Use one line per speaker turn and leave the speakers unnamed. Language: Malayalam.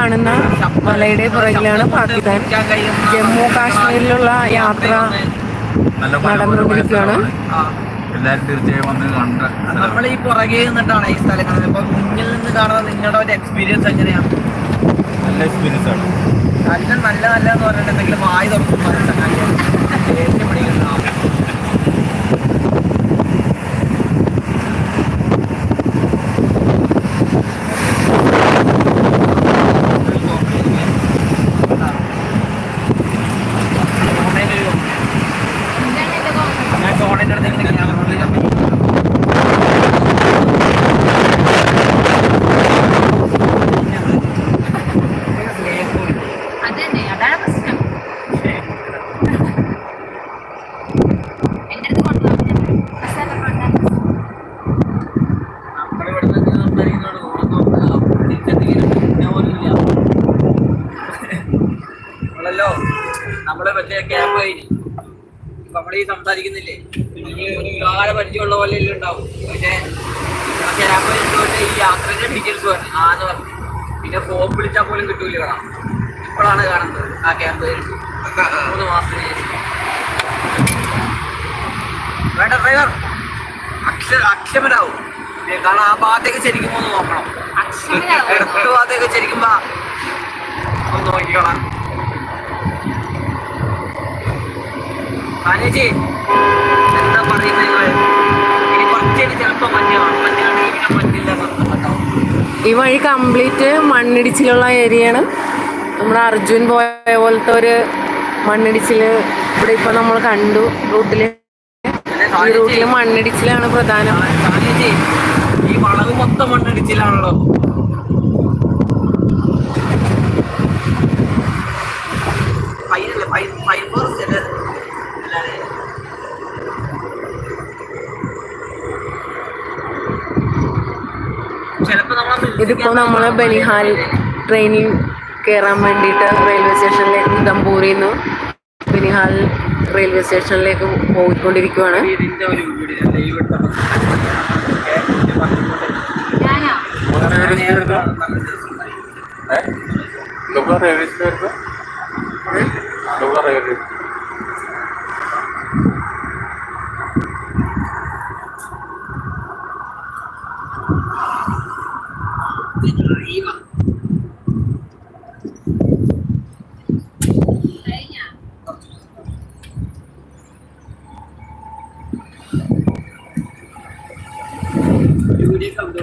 കാണുന്ന മലയുടെ പുറകിലാണ് പാകിസ്ഥാൻ ജമ്മു കാശ്മീരിലുള്ള യാത്ര
നല്ല
നടന്നുകൊണ്ടിരിക്കുകയാണ്.
എല്ലാവരും തീർച്ചയായും വന്ന് കണ്ട
നമ്മൾ ഈ പുറകെ നിന്നിട്ടാണ് ഈ സ്ഥലം കാണുന്നത്. ഇപ്പൊ മുന്നിൽ നിന്ന് കാണുന്ന നിങ്ങളുടെ ഒരു എക്സ്പീരിയൻസ് എങ്ങനെയാണ്?
നല്ല എക്സ്പീരിയൻസ് ആണ്.
നല്ല നല്ല നല്ല എന്ന് പറഞ്ഞിട്ട് എന്തെങ്കിലും വായി തുറക്കും. നമ്മൾ മറ്റേ ക്യാമ്പ് കഴിഞ്ഞ് നമ്മളീ സംസാരിക്കുന്നില്ലേ? ഈ ഒരു കാല പരിചയമുള്ള പോലെ എല്ലാം ഉണ്ടാവും. പക്ഷേ ആ ക്യാമ്പ് കഴിഞ്ഞിട്ട് ഈ യാത്രയുടെ ഡീറ്റെയിൽസ് പറഞ്ഞു ആന്ന് പറഞ്ഞു പിന്നെ ഫോൺ വിളിച്ചാൽ പോലും കിട്ടൂല കാണാം ഇപ്പോഴാണ് കാണുന്നത് ആ ക്യാമ്പ് മൂന്ന് മാസത്തിന് ശേഷം. വേണ്ട ഡ്രൈവർ അക്ഷ അക്ഷമനാവും. കാരണം ആ ഭാഗത്തേക്ക് ശരിക്കും ഒന്ന് നോക്കണം. ഭാഗത്തേക്ക് ശരിക്കും ഒന്ന് നോക്കിക്കോളാം. ചേച്ചി എന്താ പറയുന്നത് നിങ്ങൾ ഇനി കുറച്ചേരി ചിലപ്പോ മഞ്ഞാണ് മഞ്ഞാണെങ്കിൽ പിന്നെ പറ്റില്ല
ഈ വഴി കംപ്ലീറ്റ് മണ്ണിടിച്ചിലുള്ള ഏരിയയാണ്. നമ്മുടെ അർജുൻ പോയ പോലത്തെ ഒരു മണ്ണിടിച്ചിൽ ഇവിടെ ഇപ്പൊ നമ്മൾ കണ്ടു റൂട്ടിൽ. ഈ റൂട്ടിൽ മണ്ണിടിച്ചിലാണ് പ്രധാനം.
ഈ വളവ് മൊത്തം മണ്ണിടിച്ചിലാണല്ലോ.
ഇതിപ്പോ നമ്മൾ ബനിഹാൽ ട്രെയിനിൽ കയറാൻ വേണ്ടിട്ട് റെയിൽവേ സ്റ്റേഷനിലേക്ക് ദമ്പൂരിൽ നിന്ന് ബനിഹാൽ റെയിൽവേ സ്റ്റേഷനിലേക്ക്
你可以哎呀
有点
上不